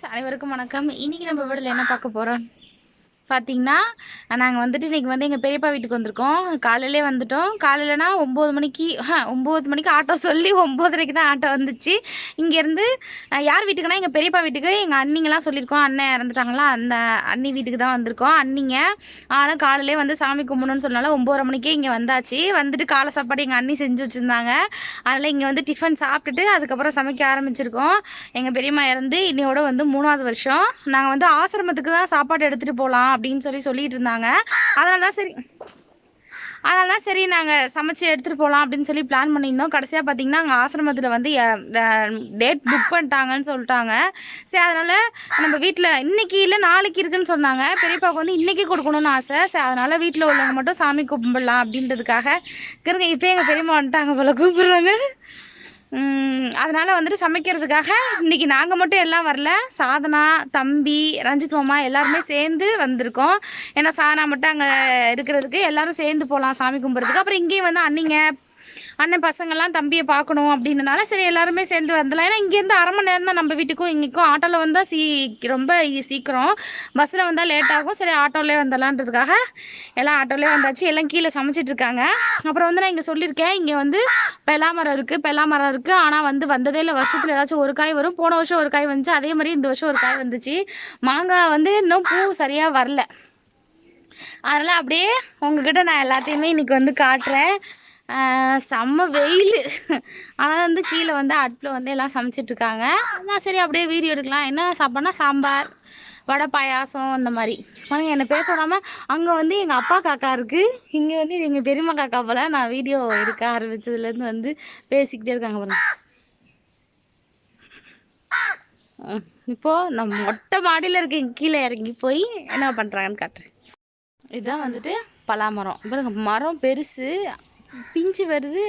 Friends அனைவருக்கும் வணக்கம். இன்றைக்கி நம்ம வீடில் என்ன பார்க்க போகிறோம் பார்த்தீங்கன்னா நாங்கள் வந்துட்டு இன்றைக்கி வந்து எங்கள் பெரியப்பா வீட்டுக்கு வந்திருக்கோம். காலையிலே வந்துட்டோம். காலையிலனா ஒம்பது மணிக்கு ஒம்பது மணிக்கு ஆட்டோ சொல்லி ஒம்போதரைக்கு தான் ஆட்டோ வந்துச்சு. இங்கேருந்து யார் வீட்டுக்குன்னா எங்கள் பெரியப்பா வீட்டுக்கு எங்கள் அண்ணிங்கெல்லாம் சொல்லியிருக்கோம். அண்ணன் இறந்துட்டாங்களா? அந்த அண்ணி வீட்டுக்கு தான் வந்திருக்கோம். அண்ணிங்க ஆனால் காலையிலே வந்து சாமி கும்பிடணும்னு சொன்னால ஒம்பது மணிக்கே இங்கே வந்தாச்சு. வந்துட்டு காலை சாப்பாடு எங்கள் அண்ணி செஞ்சு வச்சுருந்தாங்க. அதனால் இங்கே வந்து டிஃபன் சாப்பிட்டுட்டு அதுக்கப்புறம் சமைக்க ஆரம்பிச்சிருக்கோம். எங்கள் பெரியம்மா இறந்து இன்னையோட வந்து மூணாவது வருஷம். நாங்கள் வந்து ஆசிரமத்துக்கு தான் சாப்பாடு எடுத்துகிட்டு போகலாம் அப்படின்னு சொல்லி சொல்லிட்டு இருந்தாங்க அதனால தான் சரி அதனால தான் சரி நாங்கள் சமைச்சு எடுத்துகிட்டு போகலாம் அப்படின்னு சொல்லி பிளான் பண்ணியிருந்தோம். கடைசியாக பார்த்தீங்கன்னா அங்கே ஆசிரமத்தில் வந்து டேட் புக் பண்ணிட்டாங்கன்னு சொல்லிட்டாங்க. சரி அதனால் நம்ம வீட்டில் இன்னைக்கு இல்லை நாளைக்கு இருக்குன்னு சொன்னாங்க. பெரியப்பாவுக்கு வந்து இன்றைக்கி கொடுக்கணும்னு ஆசை. சரி அதனால் வீட்டில் உள்ளவங்க மட்டும் சாமி கும்பிடலாம் அப்படின்றதுக்காக. இருங்க இப்போ எங்கள் பெரியம்மா வந்துட்டாங்க போல கூப்பிடுறாங்க. அதனால் வந்துட்டு சமைக்கிறதுக்காக இன்னைக்கு நாங்கள் மட்டும் எல்லாம் வரல. சாதனா தம்பி ரஞ்சித் மாமா எல்லாருமே சேர்ந்து வந்திருக்கோம். ஏன்னா சாதனா மட்டும் அங்கே இருக்கிறதுக்கு எல்லோரும் சேர்ந்து போகலாம் சாமி கும்பிட்றதுக்கு அப்புறம் இங்கேயும் வந்து அண்ணிங்க அண்ணன் பசங்கள்லாம் தம்பியை பார்க்கணும் அப்படின்றனால சரி எல்லாருமே சேர்ந்து வந்துடலாம். ஏன்னா இங்கேருந்து அரை மணி நேரம் தான் நம்ம வீட்டுக்கும் இங்கேக்கும். ஆட்டோவில் வந்தால் சீ ரொம்ப சீக்கிரம். பஸ்ஸில் வந்தால் லேட் ஆகும். சரி ஆட்டோவிலே வந்துடலான்றதுக்காக எல்லாம் ஆட்டோவிலே வந்தாச்சு. எல்லாம் கீழே சமைச்சிட்டு இருக்காங்க. அப்புறம் வந்து நான் இங்கே சொல்லியிருக்கேன். இங்கே வந்து பெலா மரம் இருக்குது பெலா மரம் இருக்குது ஆனால் வந்து வந்ததே இல்லை. வருஷத்தில் ஏதாச்சும் ஒரு காய் வரும். போன வருஷம் ஒரு காய் வந்துச்சு. அதே மாதிரி இந்த வருஷம் ஒரு காய் வந்துச்சு. மாங்காய் வந்து இன்னும் பூ சரியாக வரல. அதனால் அப்படியே உங்ககிட்ட நான் எல்லாத்தையுமே இன்றைக்கி வந்து காட்டுறேன். செம்ம வெயில். ஆனால் வந்து கீழே வந்து அடுப்பில் வந்து எல்லாம் சமைச்சிட்டு இருக்காங்க நான் சரி அப்படியே வீடியோ எடுக்கலாம். என்ன சாப்பாடுனா சாம்பார் வடை பாயாசம் அந்த மாதிரி. பாருங்க என்னை பேச விடாமல் அங்கே வந்து எங்கள் அப்பா காக்கா இருக்குது இங்கே வந்து எங்கள் பெரியம்மா காக்கா போல் நான் வீடியோ எடுக்க ஆரம்பிச்சதுலேருந்து வந்து பேசிக்கிட்டே இருக்காங்க பாருங்க. இப்போது நம்ம மொட்டை மாடியில் இருக்க. கீழே இறங்கி போய் என்ன பண்ணுறாங்கன்னு காட்டுறேன். இதுதான் வந்துட்டு பலாமரம். பாருங்க மரம் பெருசு. பிஞ்சு வருது.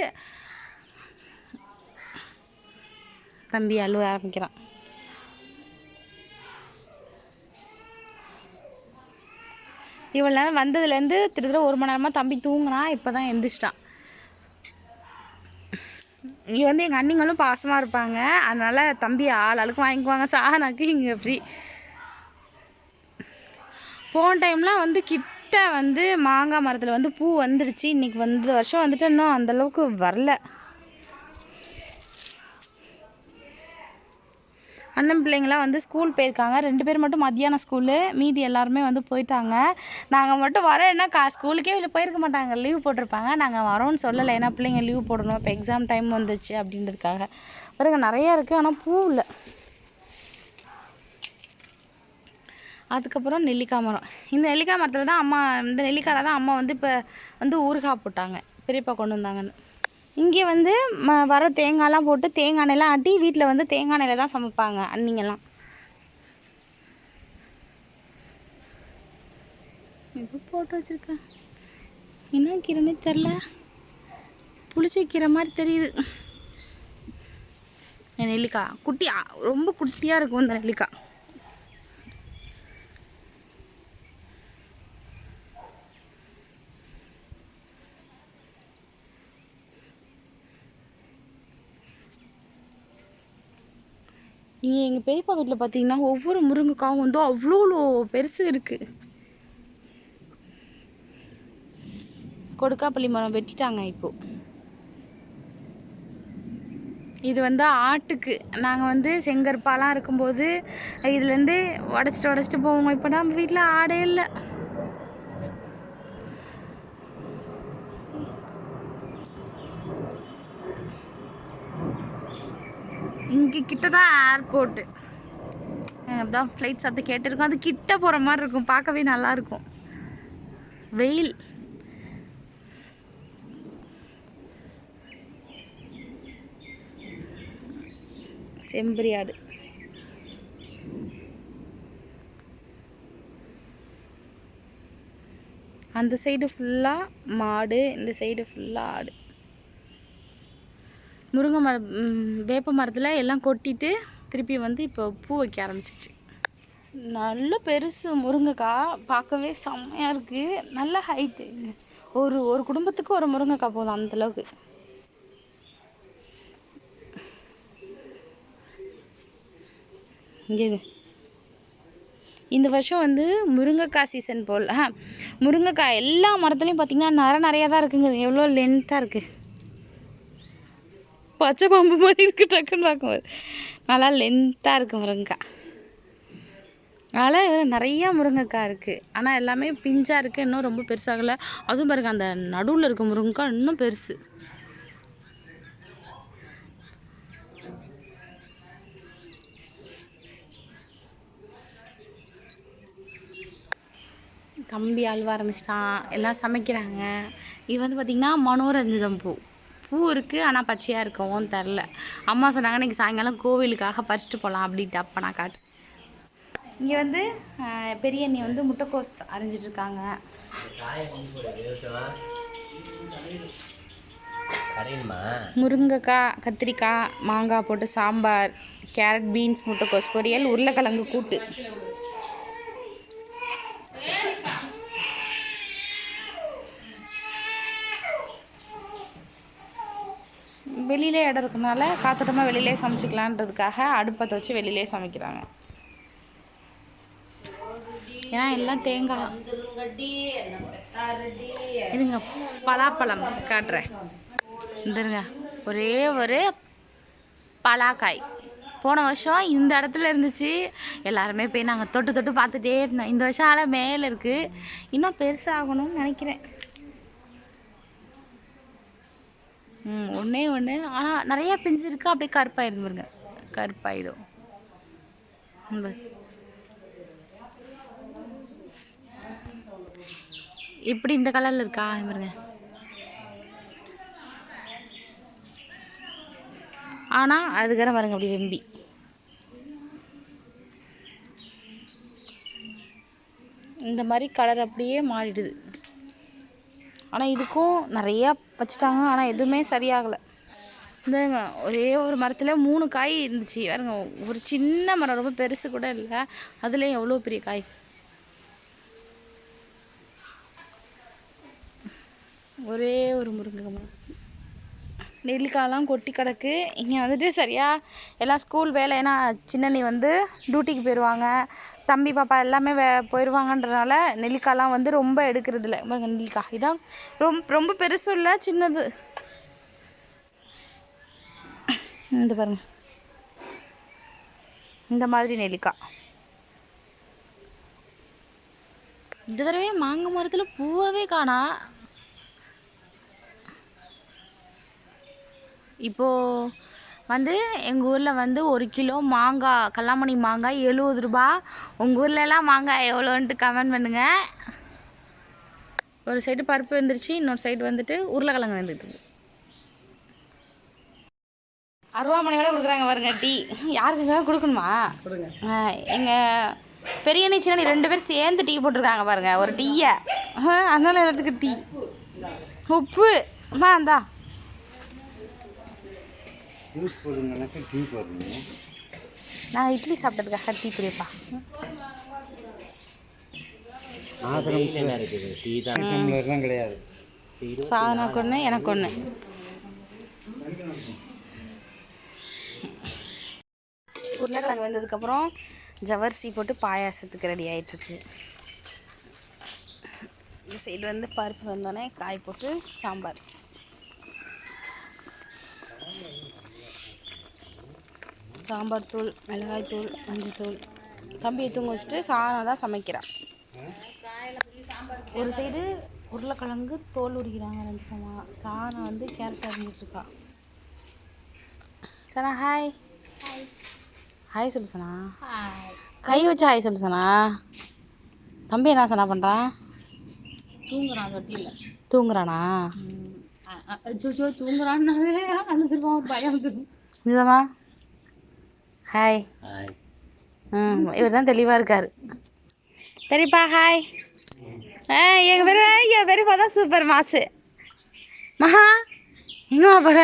தம்பி அழுவ ஆரம்பிக்கிறான். இவ்வளோ நேரம் வந்ததுலேருந்து திருத்தர ஒரு மணி நேரமாக தம்பி தூங்கினா இப்போ தான் எந்திரிச்சிட்டான். இங்கே வந்து எங்கள் அண்ணிங்களும் பாசமாக இருப்பாங்க. அதனால் தம்பி ஆள் அழுக்கு வாங்கிக்குவாங்க. சாகனாக்கு இங்கே ஃப்ரீ போன டைம்லாம் வந்து கிட்ட வந்து மாங்காய் மரத்தில் வந்து பூ வந்துடுச்சு இன்றைக்கி வந்து வருஷம் வந்துட்டு இன்னும் அந்தளவுக்கு வரல. அண்ணன் பிள்ளைங்களாம் வந்து ஸ்கூல் போயிருக்காங்க. ரெண்டு பேர் மட்டும் மத்தியானம் ஸ்கூலு மீதி எல்லாருமே வந்து போயிட்டாங்க. நாங்கள் மட்டும் வரோன்னா கா ஸ்கூலுக்கே இல்லை போயிருக்க மாட்டாங்க. லீவ் போட்டிருப்பாங்க. நாங்கள் வரோன்னு சொல்லலை. ஏன்னா பிள்ளைங்க லீவ் போடணும். இப்போ எக்ஸாம் டைம் வந்துச்சு அப்படின்றதுக்காக. பிறகு நிறையா இருக்குது ஆனால் பூ இல்லை. அதுக்கப்புறம் நெல்லிக்காய் மரம். இந்த நெல்லிக்காய் மரத்தில் தான் அம்மா இந்த நெல்லிக்காயில் தான் அம்மா வந்து இப்போ வந்து ஊறுகாய் போட்டாங்க. பெரியப்பா கொண்டு வந்தாங்கன்னு. இங்கே வந்து ம வர தேங்காய்லாம் போட்டு தேங்காய் எண்ணெய்லாம் ஆட்டி வீட்டில் வந்து தேங்காய் எண்ணெயில் தான் சமைப்பாங்க அன்னிங்கெல்லாம் இது போட்டு வச்சுருக்கேன் என்ன கீரைனே தெரில புளிச்ச கீரை மாதிரி தெரியுது. நெல்லிக்காய் குட்டியாக ரொம்ப குட்டியாக இருக்கும் இந்த நெல்லிக்காய் இங்கே எங்கள் பெரியப்பா வீட்டில் பார்த்தீங்கன்னா ஒவ்வொரு முருங்கைக்காவும் வந்து அவ்வளோ பெருசு இருக்குது கொடுக்காப்பள்ளி மரம் வெட்டிட்டாங்க இப்போது இது வந்து ஆட்டுக்கு. நாங்கள் வந்து செங்கற்பாலாம் இருக்கும்போது இதுலேருந்து உடச்சிட்டு உடச்சிட்டு போவோம். இப்போ நம்ம வீட்டில் ஆடே இல்லை. இங்கே கிட்ட தான் ஏர்போர்ட்டு தான் ஃப்ளைட் சத்தம் கேட்டிருக்கோம். அது கிட்ட போகிற மாதிரி இருக்கும். பார்க்கவே நல்லா இருக்கும் வெயில். செம்பரி ஆடு அந்த சைடு ஃபுல்லாக மாடு இந்த சைடு ஃபுல்லாக ஆடு. முருங்கை மரம் வேப்ப மரத்தில் எல்லாம் கொட்டிட்டு திருப்பி வந்து இப்போ பூ வைக்க ஆரம்பிச்சிச்சு. நல்ல பெருசு முருங்கைக்காய் பார்க்கவே செம்மையாக இருக்குது நல்ல ஹைட்டு ஒரு ஒரு குடும்பத்துக்கு ஒரு முருங்கைக்காய் போதும் அந்தளவுக்கு இங்கே இந்த வருஷம் வந்து முருங்கைக்காய் சீசன் போல். ஆ முருங்கைக்காய் எல்லா மரத்துலேயும் பார்த்திங்கன்னா நர நிறையா தான் இருக்குங்க. எவ்வளோ லென்த்தாக இருக்குது பச்சை பாம்பு மாதிரி இருக்கு டக்குன்னு பார்க்கும்போது. நல்லா லென்த்தாக இருக்குது முருங்கைக்காய் அதனால் நிறையா முருங்கைக்காய் இருக்குது ஆனால் எல்லாமே பிஞ்சாக இருக்குது இன்னும் ரொம்ப பெருசாகலை. அதுவும் பாருங்க அந்த நடுவில் இருக்க முருங்கைக்காய் இன்னும் பெருசு. தம்பி அழுவ ஆரம்பிச்சிட்டான். எல்லாம் சமைக்கிறாங்க. இது வந்து பார்த்திங்கன்னா மனோரஞ்சிதம் பூ. பூ இருக்குது ஆனால் பச்சையாக இருக்கவும் தெரில. அம்மா சொன்னாங்க இன்றைக்கி சாயங்காலம் கோவிலுக்காக பறிச்சுட்டு போகலாம் அப்படின்ட்டு. அப்போ நான் காட்டு இங்கே வந்து பெரிய அண்ணி வந்து முட்டைக்கோஸ் அரைஞ்சிட்ருக்காங்க முருங்கைக்காய் கத்திரிக்காய் மாங்காய் போட்டு சாம்பார் கேரட் பீன்ஸ் முட்டைக்கோஸ் பொரியல் உருளைக்கிழங்கு கூட்டு வெளியிலே இடம் இருக்கனால காத்தோட்டமாக வெளியிலே சமைச்சிக்கலான்றதுக்காக அடுப்பத்தை வச்சு வெளியிலே சமைக்கிறாங்க. ஏன்னா எல்லாம் தேங்காய். இதுங்க பலாப்பழம் காட்டுறேன். இந்தருங்க ஒரே ஒரு பலாக்காய். போன வருஷம் இந்த இடத்துல இருந்துச்சு. எல்லாருமே போய் நாங்கள் தொட்டு தொட்டு பார்த்துட்டே இருந்தோம். இந்த வருஷம் ஆளை மேலே இருக்குது இன்னும் பெருசாகணும்னு நினைக்கிறேன். ம் ஒன்றே ஒன்று ஆனால் நிறையா பிஞ்சு இருக்கு? அப்படியே கருப்பாயிடும் பாருங்க. கருப்பாயிடும் எப்படி இப்படி இந்த கலரில் இருக்கா? பாருங்க. ஆனால் அதுக்கப்புறம் பாருங்க அப்படி வெம்பி. இந்த மாதிரி கலர் அப்படியே மாறிடுது. ஆனால் இதுக்கும் நிறையா வச்சுட்டாங்க ஆனால் எதுவுமே சரியாகலை. இந்தங்க ஒரே ஒரு மரத்தில் மூணு காய் இருந்துச்சு. பாருங்க ஒரு சின்ன மரம் ரொம்ப பெருசு கூட இல்லை. அதுலேயும் எவ்வளோ பெரிய காய்? ஒரே ஒரு முருங்கை மரம். கொட்டி கிடக்கு. இங்கே வந்துட்டு சரியாக எல்லாம் ஸ்கூல் வேலை. ஏன்னா சின்னனி வந்து டியூட்டிக்கு போயிடுவாங்க தம்பி பாப்பா எல்லாமே வே போயிடுவாங்கன்றனால நெல்லிக்காய்லாம் வந்து ரொம்ப எடுக்கிறது இல்லை பாருங்க நெல்லிக்காய் இதான் ரொம்ப ரொம்ப பெருசும் இல்லை சின்னது. இந்த பாருங்க. இந்த மாதிரி நெல்லிக்காய் இந்த தடவை மாங்காய் மரத்தில் பூவவே காணா. இப்போது வந்து எங்கள் ஊரில் வந்து ஒரு கிலோ மாங்காய் கல்லாமணி மாங்காய் எழுபது ரூபா. உங்கள் ஊர்லலாம் மாங்காய் எவ்வளோன்ட்டு கமெண்ட் பண்ணுங்கள் ஒரு சைடு பருப்பு வந்துருச்சு இன்னொரு சைடு வந்துட்டு உருளைக்கிழங்கு வந்துட்டு அருவாமனையோட கொடுக்குறாங்க பாருங்க டீ. யாருக்கு கொடுக்கணுமா? கொடுங்க. எங்கள் பெரியண்ணி சின்னண்ணி ரெண்டு பேரும் சேர்ந்து டீ போட்டிருக்காங்க பாருங்க ஒரு டீயை. அதனால எல்லாத்துக்கும் டீ. உப்பு. அம்மா இந்தா. ஜூஸ் போடுங்கனாக்கா டீ போடுறீங்க நான் இட்லி சாப்பிட்டதுக்காக டீ என்ன இருக்குது? டீ தான். டம்ளர்லாம் கிடையாது. சாதனாக்கு ஒன்று எனக்கு ஒன்று உருளைக்கிழங்கு வந்ததுக்கப்புறம் ஜவர்சி போட்டு பாயாசத்துக்கு ரெடி ஆயிட்டிருக்கு. இந்த சைடு வந்து பருப்பு வந்தோடனே காய் போட்டு சாம்பார். சாம்பார் தூள் மிளகாய் தூள் மஞ்சள் தூள். தம்பியை தூங்க வச்சுட்டு சாதம் தான் சமைக்கிறான். ஒரு சைடு உருளைக்கிழங்கு தோல் உரிக்கிறாங்க ரஞ்சிதமா சாணம் வந்து கேரட் அரிஞ்சிட்ருக்கா சனா ஹாய் ஹாய் சொல்லு சனா. கை வச்சு ஹாய் சொல்லு சனா. தம்பி என்ன சனா பண்ணுறான் தூங்குறான் தொட்டியில். தூங்குறானா? தூங்குறான்னாவே அழுதுருவான் பயம் இதுதாம்மா ஹாய் ம் இவர் தான் தெளிவாக இருக்கார். பெரியப்பா ஹாய் ஆ எங்கள் பெரிய என் பெரியப்பா தான் சூப்பர் மாசு. மகா எங்கம்மா போகிற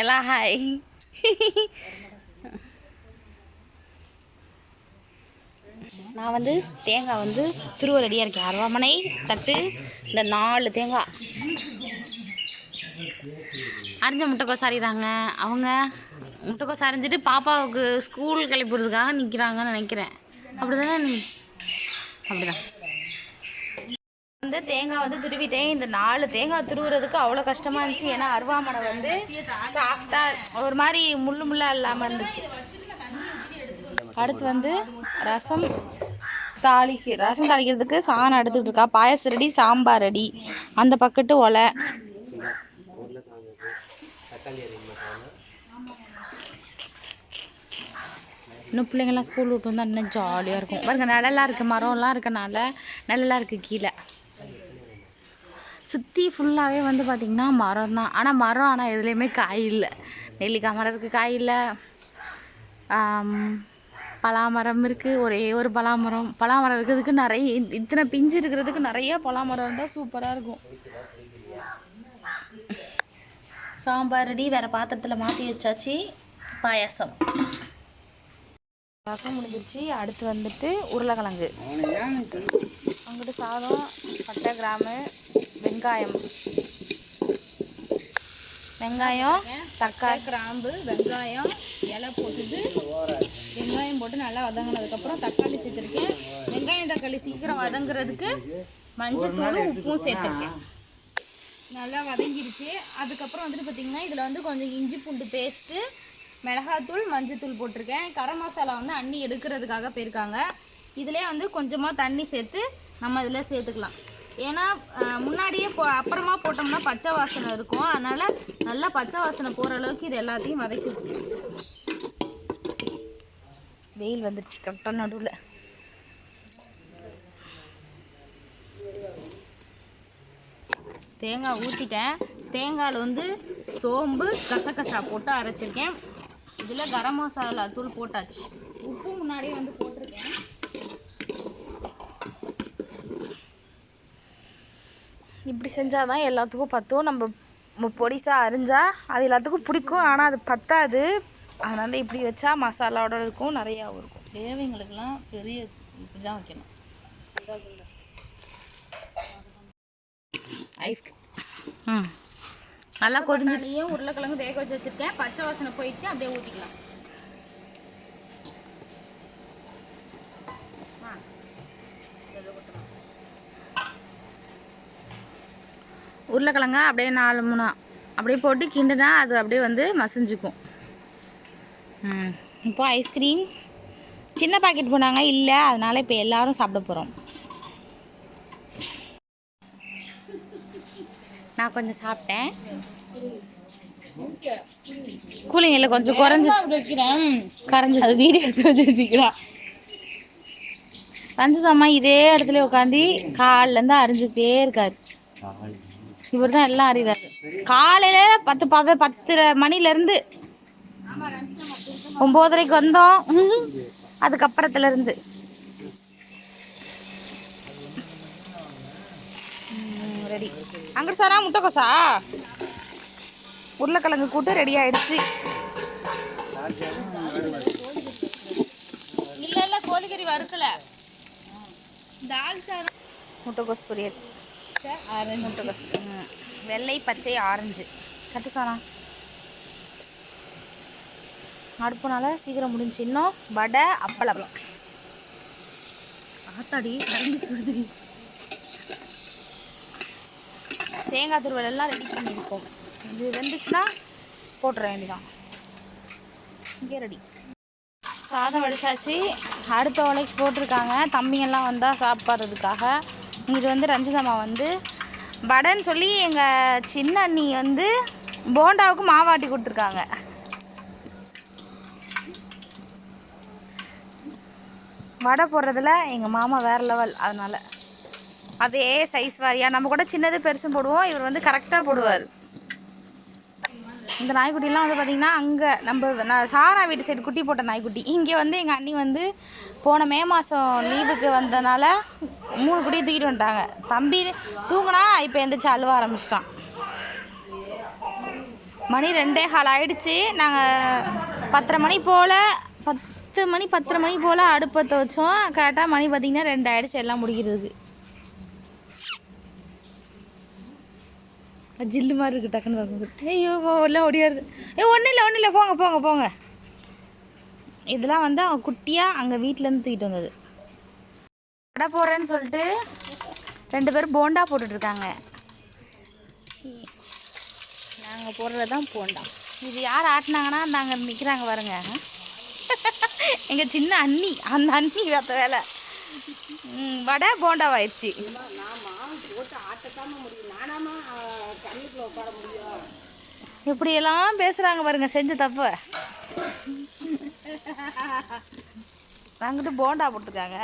எல்லாம் ஹாய் நான் வந்து தேங்காய் வந்து திருவ ரெடியாக இருக்கேன். அருவாமனை தட்டு இந்த நாலு தேங்காய். அரிஞ்ச முட்டைக்கோஸ் அறிகிறாங்க அவங்க முட்டைக்கோஸ் அரைஞ்சிட்டு பாப்பாவுக்கு ஸ்கூல் கிளப்பிடுறதுக்காக நிற்கிறாங்கன்னு நினைக்கிறேன். அப்படி தானே நீ? அப்படிதான். வந்து தேங்காய் வந்து துருவிட்டேன். இந்த நாலு தேங்காய் துருவுறதுக்கு அவ்வளோ கஷ்டமாக இருந்துச்சு. ஏன்னா அருவாமனை வந்து சாஃப்டாக ஒரு மாதிரி முள்ளு முள்ளாக இல்லாமல் இருந்துச்சு. அடுத்து வந்து ரசம் தாளிக்கு ரசம் தாளிக்கிறதுக்கு சாணம் எடுத்துகிட்டு இருக்கா. Payasam ready sambar ready. அந்த பக்கத்து ஒலை இன்னும் பிள்ளைங்கள்லாம் ஸ்கூல் விட்டு வந்தால் இன்னும் ஜாலியாக இருக்கும். பாருங்க நிழலாக இருக்குது மரம்லாம் இருக்கனால நிழலாக இருக்குது கீழே. சுற்றி ஃபுல்லாகவே வந்து பார்த்திங்கன்னா மரம் தான். ஆனால் மரம் ஆனால் எதுலேயுமே காய் இல்லை. நெல்லிக்காய் மரம் இருக்குது காய் இல்லை. பலாமரம் இருக்குது ஒரே ஒரு பலாமரம். பலாமரம் இருக்கிறதுக்கு நிறைய இத்தனை பிஞ்சு இருக்கிறதுக்கு நிறைய பலாமரம் இருந்தால் சூப்பராக இருக்கும். சாம்பார் ரெடி வேறு பாத்திரத்தில் மாற்றி வச்சாச்சு. பாயாசம். ரசம் முடிஞ்சிருச்சு. அடுத்து வந்துட்டு உருளைக்கிழங்கு. அங்கிட்டு சாதம் பட்டை கிராம்பு வெங்காயம். வெங்காயம் தக்காளி. கிராம்பு வெங்காயம் இலை போட்டுட்டு வெங்காயம் போட்டு நல்லா வதங்கினதுக்கப்புறம் தக்காளி சேர்த்துருக்கேன். வெங்காயம் தக்காளி சீக்கிரம் வதங்குறதுக்கு மஞ்சத்தூள் உப்பும் சேர்த்துருக்கேன். நல்லா வதங்கிருச்சு. அதுக்கப்புறம் வந்துட்டு பார்த்தீங்கன்னா இதில் வந்து கொஞ்சம் இஞ்சி பூண்டு பேஸ்ட்டு மிளகாத்தூள் மஞ்சத்தூள் போட்டிருக்கேன். கரம் மசாலா வந்து அண்ணி எடுக்கிறதுக்காக போயிருக்காங்க. இதிலே வந்து கொஞ்சமாக தண்ணி சேர்த்து நம்ம இதில் சேர்த்துக்கலாம். ஏன்னா முன்னாடியே போ அப்புறமா போட்டோம்னா பச்சை வாசனை இருக்கும். அதனால் நல்லா பச்சை வாசனை போகிற அளவுக்கு இது எல்லாத்தையும் வதக்கி வெயில் வந்துருச்சு கரெக்டாக நடுவில். தேங்காய் ஊற்றிட்டேன் தேங்காயில் வந்து சோம்பு கசகசா போட்டு அரைச்சிருக்கேன். இதில் கரம் மசாலா தூள் போட்டாச்சு. உப்பு முன்னாடியே வந்து போட்டிருக்கேன். இப்படி செஞ்சால் தான் எல்லாத்துக்கும் பத்தும். நம்ம பொடிசாக அரிஞ்சா அது எல்லாத்துக்கும் பிடிக்கும். ஆனால் அது பத்தாது. அதனால் இப்படி வச்சா மசாலாவோட இருக்கும் நிறையாவும் இருக்கும். தேவைங்களுக்கெல்லாம் பெரிய இப்படி தான் வைக்கணும் ஐஸ் ம். நல்லா கொதிஞ்சு தண்ணியும் உருளைக்கிழங்கு வேக வச்சு வச்சுருக்கேன். பச்சை வாசனை போயிடுச்சு அப்படியே ஊற்றிக்கலாம் உருளைக்கிழங்க அப்படியே நாலு மூணு. அப்படியே போட்டு கிண்டுனா அது அப்படியே வந்து மசிஞ்சுக்கும். இப்போ ஐஸ்கிரீம் சின்ன பாக்கெட் போனாங்க இல்லை. அதனால இப்போ எல்லாரும் சாப்பிட போகிறோம் நான் கொஞ்சம் சாப்பிட்டேன். கூலிங் இல்லை கொஞ்சம் குறைஞ்சி வைக்கிறேன்? கரைஞ்சி அது வீடியோ எடுத்து வச்சுருக்கீங்களா ரஞ்சிதாம்மா இதே இடத்துல உட்காந்து காலிலேருந்து அரிஞ்சுக்கிட்டே இருக்காரு. இவர் தான் எல்லாம் அறிகிறாரு காலையில பத்து பத பத்தரை மணிலேருந்து ஒம்போதரைக்கு வந்தோம். அதுக்கப்புறத்துல இருந்து ரெடி அங்கிட்டு சாரா முட்டைக்கோசா? உருளைக்கிழங்கு கூட்டு ரெடி ஆயிடுச்சு. இல்ல இல்ல கோழிக்கறி வறுக்கல. முட்டைக்கோஸ் பொரியல். ஆரஞ்சு முட்டைக்கோஸ். வெள்ளை பச்சை ஆரஞ்சு. கட்டு சாரா. அடுப்புனால சீக்கிரம் முடிஞ்சு இன்னும் வடை அப்பளம் ஆத்தாடி கரண்டி தேங்காய் துருவல் எல்லாம் ரெடி பண்ணியிருக்கோம் இது வெந்துச்சுன்னா போட்டுற வேண்டியதான் இங்கே ரெடி சாதம் வடிச்சாச்சு. அடுத்த உலைக்கு போட்டிருக்காங்க. தம்பிங்கெல்லாம் வந்தால் சாப்பிட்றதுக்காக. இது வந்து ரஞ்சிதம்மா வந்து வடைன்னு சொல்லி எங்கள் சின்ன அண்ணி வந்து போண்டாவுக்கு மாவாட்டி கொடுத்துருக்காங்க. வடை போடுறதுல எங்கள் மாமா வேறு லெவல் அதனால் அதே சைஸ் வாரியாக நம்ம கூட சின்னது பெருசும் போடுவோம். இவர் வந்து கரெக்டாக போடுவார். இந்த நாய்க்குட்டிலாம் வந்து பார்த்திங்கன்னா அங்கே நம்ம நான் சாரா வீட்டு சைடு குட்டி போட்ட நாய்க்குட்டி. இங்கே வந்து எங்கள் அண்ணி வந்து போன மே மாதம் லீவுக்கு வந்தனால மூணு குட்டியை தூக்கிட்டு வந்துட்டாங்க. தம்பி தூங்கினா இப்போ எந்திரிச்சு அழுவ ஆரம்பிச்சிட்டான். மணி ரெண்டே கால் ஆகிடுச்சு நாங்கள் பத்தரை மணி போல் பத்து மணி பத்தரை மணி போல் அடுப்பத்தை வச்சோம் கரெக்டாக மணி பார்த்திங்கன்னா ரெண்டு ஆகிடுச்சு எல்லாம் முடிக்கிறதுக்கு. ஜில்லு மாதிரி இருக்கு டக்குன்னு பார்க்கும்போது. ஐயோ எல்லாம் ஒடியாருது ஏ ஒன்றும் இல்லை ஒன்றும் இல்லை போங்க போங்க போங்க. இதெல்லாம் வந்து அவங்க குட்டியாக அங்கே வீட்டிலேருந்து தூக்கிட்டு வந்தது. கடை போடுறேன்னு சொல்லிட்டு ரெண்டு பேரும் போண்டா போட்டுட்ருக்காங்க நாங்கள் போடுறது தான் போண்டா. இது யார் ஆட்டினாங்கன்னா நாங்கள் நிற்கிறாங்க பாருங்க. எங்கள் சின்ன அண்ணி அந்த அண்ணி வேத்த வேலை. வடை போண்டாவாயிடுச்சு. இப்படியெல்லாம் பேசுகிறாங்க பாருங்க செஞ்ச தப்பு. அங்கிட்டு போண்டா போட்டிருக்காங்க.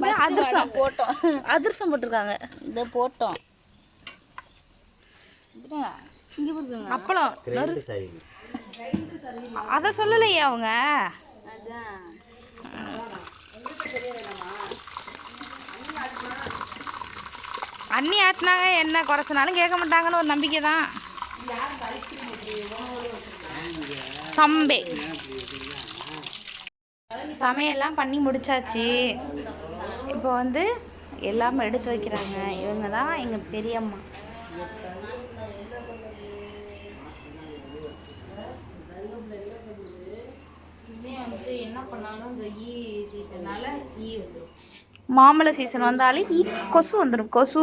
போய் அதிர்சம். போட்டோம். அதிர்சம் போட்டிருக்காங்க. இதை போட்டோம். அப்பளம். அதை சொல்லலையே அவங்க. அதான். அண்ணி ஆட்டினாங்க என்ன குறைச்சினாலும் கேட்க மாட்டாங்கன்னு ஒரு நம்பிக்கை தான். தம்பே. சமையல்லாம் பண்ணி முடிச்சாச்சு. இப்போ வந்து எல்லாமே எடுத்து வைக்கிறாங்க. இவங்க தான் எங்கள் பெரியம்மா. என்ன பண்ணாலும் இந்த ஈ சீசனால ஈ வந்துடும் மாம்பழ சீசன் வந்தாலே ஈ கொசு வந்துடும் கொசு.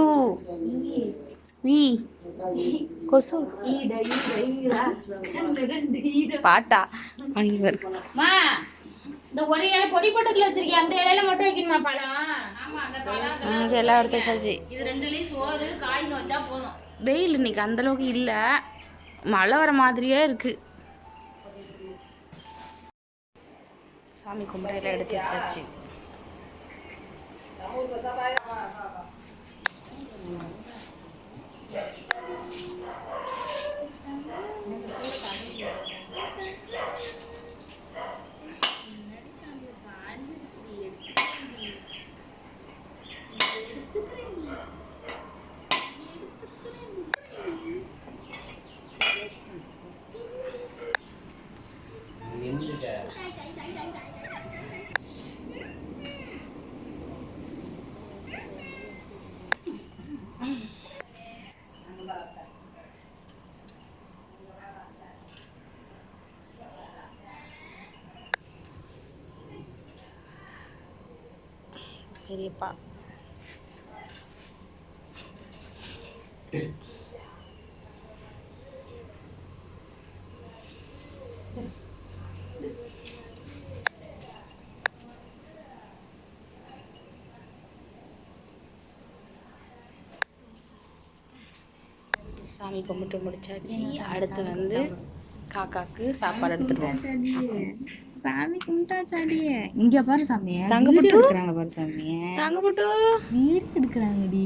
ஈ. கொசு. பாட்டா. மா இந்த ஒரு இலை பொடி போட்டுக்குள்ள வச்சிருக்கேன் அந்த இலையில மட்டும் வைக்கணுமா பழம்? எல்லாம் எடுத்து வச்சாச்சு இது ரெண்டுலயும் சோறு காய்ங்க வச்சா போதும். வெயில் இன்னைக்கு அந்த அளவுக்கு இல்லை. மழை வர மாதிரியே இருக்கு. சாமி கும்பிடையில எடுத்து வச்சாச்சு. Rua Zabaia. பெரியப்பா சாமி கும்பிட்டு முடிச்சாச்சு. அடுத்து வந்து காக்காக்கு சாப்பாடு எடுத்துருவோம் சாமி கும்பிட்டாச்சாடிய. இங்க பாரு சாமிய. தங்கப்பட்டு? எடுக்கிறாங்க பாரு சாமிய. தாங்க போட்டு. வீடியோ எடுக்கிறாங்கடி.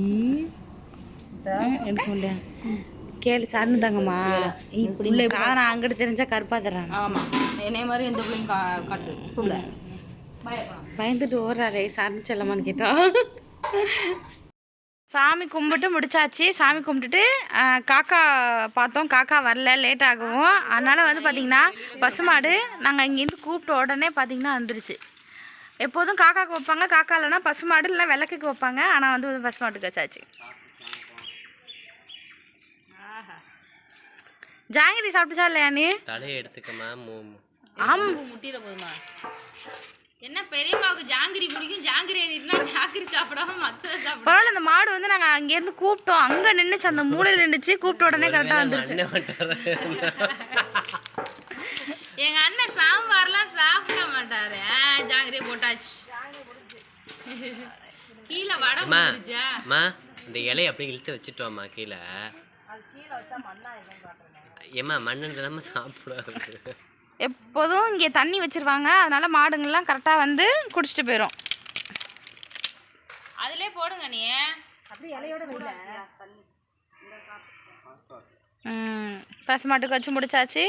எடுக்க முடியாது கேளு சார்னு தாங்கம்மா. இப்படி காதை அங்கிட்டு தெரிஞ்சா கருப்பா தர்றாங்க ஆமா. என்னைய மாதிரி எந்த பிள்ளையும் கா- காட்டு. புள்ள. பயந்துட்டு ஓடுறாரே சார்னு செல்லமான்னு கேட்டா. சாமி கும்பிட்டு முடிச்சாச்சு. சாமி கும்பிட்டுட்டு காக்கா பார்த்தோம். காக்கா வரல லேட் ஆகவும். அதனால் வந்து பார்த்திங்கன்னா பசுமாடு நாங்கள் இங்கேருந்து கூப்பிட்ட உடனே பார்த்திங்கன்னா வந்துருச்சு. எப்போதும் காக்காக்கு வைப்பாங்க. காக்கா இல்லைன்னா பசுமாடு இல்லைன்னா விளக்குக்கு வைப்பாங்க. ஆனால் வந்து பசுமாட்டுக்கு வச்சாச்சு. ஜாங்கிரி சாப்பிட்டுச்சா இல்லையா நீ? தலையை எடுத்துக்கமா மூ ஆம். முட்டிட போதுமா? என்ன பெரியம்மாவுக்கு ஜாங்கிரி பிடிக்கும்? ஜாங்கிரி எண்ணிட்டுனா ஜாங்கிரி சாப்பிடாம மத்தத சாப்பிடும் பரவாயில்ல இந்த மாடு வந்து நாங்கள் அங்கேருந்து கூப்பிட்டோம். அங்கே நின்றுச்சு அந்த மூலையில் நின்றுச்சு கூப்பிட்ட உடனே கரெக்டாக வந்துருச்சு. அண்ணன் வந்துட்டாரு. எங்க அண்ணன் சாம்பார்லாம் சாப்பிட மாட்டாரு. ஆ, ஜாங்கிரி போட்டாச்சு. கீழே வடை அம்மா இந்த இலையை அப்படியே இழுத்து வச்சுட்டோம்மா கீழே. ஏம்மா மண்ணு இல்லாம சாப்பிடாது. எப்போதும் இங்கே தண்ணி வச்சிருவாங்க. அதனால மாடுங்கள்லாம் கரெக்டாக வந்து குடிச்சிட்டு போயிடும் அதுலயே போடுங்க நீ. பசுமாட்டுக்கு வச்சு முடிச்சாச்சு.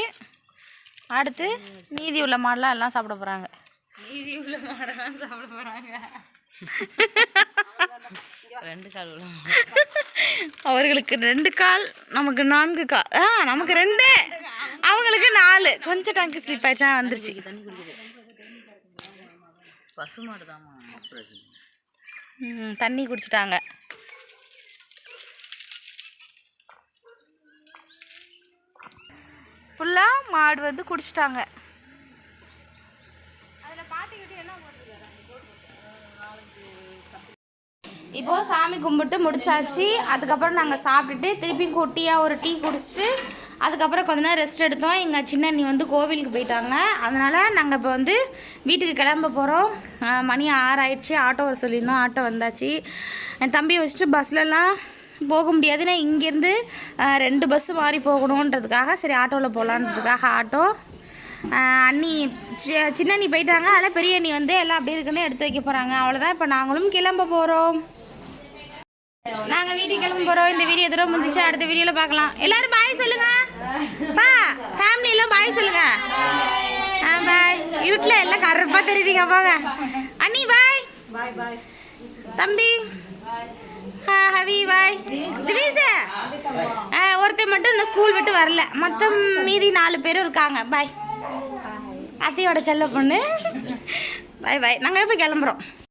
அடுத்து மீதி உள்ள மாடெலாம் எல்லாம் சாப்பிட போகிறாங்க மீதி உள்ள மாடெல்லாம் சாப்பிட போறாங்க. ரெண்டு கால் அவர்களுக்கு ரெண்டு கால் நமக்கு நான்கு கால். ஆ நமக்கு ரெண்டு. அவங்களுக்கு நாலு. கொஞ்சம் டங்கு ஸ்லிப் ஆயிடுச்சா வந்துருச்சு. பசுமாடு தான் தண்ணி குடிச்சிட்டாங்க. ஃபுல்லாக மாடு வந்து குடிச்சிட்டாங்க. இப்போ சாமி கும்பிட்டு முடிச்சாச்சு. அதுக்கப்புறம் நாங்கள் சாப்பிட்டுட்டு திருப்பி குட்டியாக ஒரு டீ குடிச்சிட்டு அதுக்கப்புறம் கொஞ்ச நேரம் ரெஸ்ட் எடுத்தோம். எங்கள் சின்ன அண்ணி வந்து கோவிலுக்கு போயிட்டாங்க. அதனால் நாங்கள் இப்போ வந்து வீட்டுக்கு கிளம்ப போகிறோம் மணி ஆறாயிடுச்சு. ஆட்டோ வர சொல்லியிருந்தோம். ஆட்டோ வந்தாச்சு. என் தம்பியை வச்சுட்டு பஸ்லலாம் போக முடியாது. நான் இங்கேருந்து ரெண்டு பஸ்ஸு மாறி போகணுன்றதுக்காக சரி ஆட்டோவில் போகலான்றதுக்காக ஆட்டோ. அண்ணி சி- சின்ன அண்ணி போயிட்டாங்க. அதனால் பெரிய அண்ணி வந்து எல்லாம் அப்படியே இருக்குன்னு எடுத்து வைக்க போகிறாங்க அவ்வளோதான் இப்போ நாங்களும் கிளம்ப போகிறோம் நாங்கள் வீட்டுக்கு கிளம்ப போறோம் இந்த வீடியோ தூரம் முடிஞ்சிச்சு. அடுத்த வீடியோல பார்க்கலாம். எல்லாரும் பாய் சொல்லுங்க. பா ஃபேமிலி எல்லாம் பாய் சொல்லுங்க. ஆ பாய் இருட்டில் எல்லாம் கருப்பாக தெரியுதுங்க. போங்க. அண்ணி பாய் தம்பி. ஆ, ஹவி பாய் திவீஸ் ஆ ஒருத்தன் மட்டும் இன்னும் ஸ்கூல் விட்டு வரல. மொத்தம் மீதி நாலு பேரும் இருக்காங்க. பாய் அத்தையோட செல்ல பொண்ணு. பாய் பாய் நாங்கள் இப்போ கிளம்புறோம்.